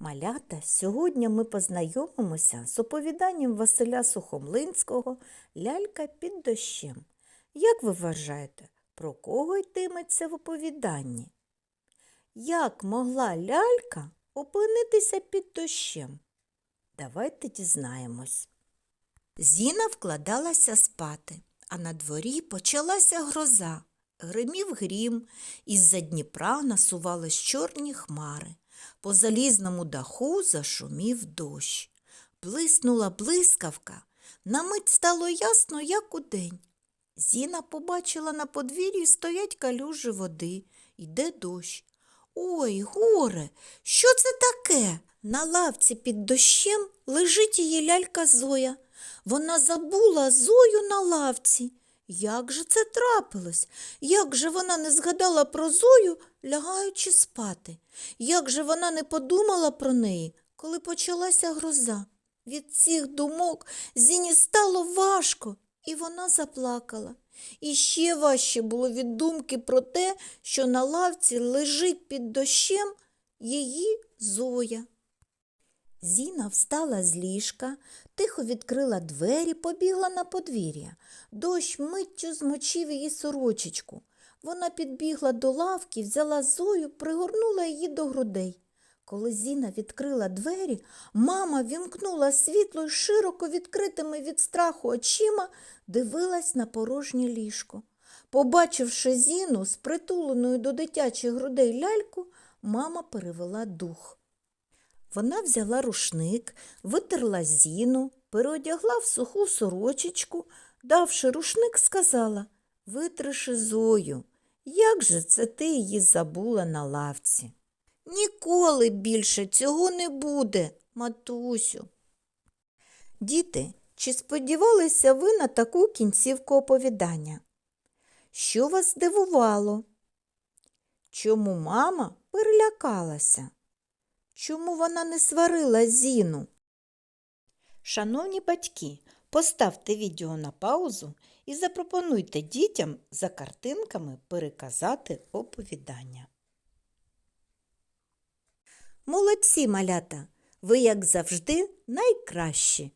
Малята, сьогодні ми познайомимося з оповіданням Василя Сухомлинського Лялька під дощем. Як ви вважаєте, про кого йтиметься в оповіданні? Як могла лялька опинитися під дощем? Давайте дізнаємось. Зіна вкладалася спати, а на дворі почалася гроза. Гримів грім, із-за Дніпра насувались чорні хмари. По залізному даху зашумів дощ. Блиснула блискавка. На мить стало ясно, як удень. Зіна побачила на подвір'ї стоять калюжі води. Йде дощ. Ой, горе, що це таке? На лавці під дощем лежить її лялька Зоя. Вона забула Зою на лавці. Як же це трапилось? Як же вона не згадала про Зою, лягаючи спати? Як же вона не подумала про неї, коли почалася гроза? Від цих думок Зіні стало важко, і вона заплакала. І ще важче було від думки про те, що на лавці лежить під дощем її Зоя. Зіна встала з ліжка, тихо відкрила двері, побігла на подвір'я. Дощ миттю змочив її сорочечку. Вона підбігла до лавки, взяла Зою, пригорнула її до грудей. Коли Зіна відкрила двері, мама вімкнула світло й широко відкритими від страху очима дивилась на порожнє ліжко. Побачивши Зіну з притуленою до дитячих грудей ляльку, мама перевела дух. Вона взяла рушник, витерла зіну, переодягла в суху сорочечку, давши рушник, сказала Витриши Зою, як же це ти її забула на лавці? Ніколи більше цього не буде, матусю. Діти, чи сподівалися ви на таку кінцівку оповідання? Що вас здивувало? Чому мама перелякалася? Чому вона не сварила Зіну? Шановні батьки, поставте відео на паузу і запропонуйте дітям за картинками переказати оповідання. Молодці, малята! Ви, як завжди, найкращі!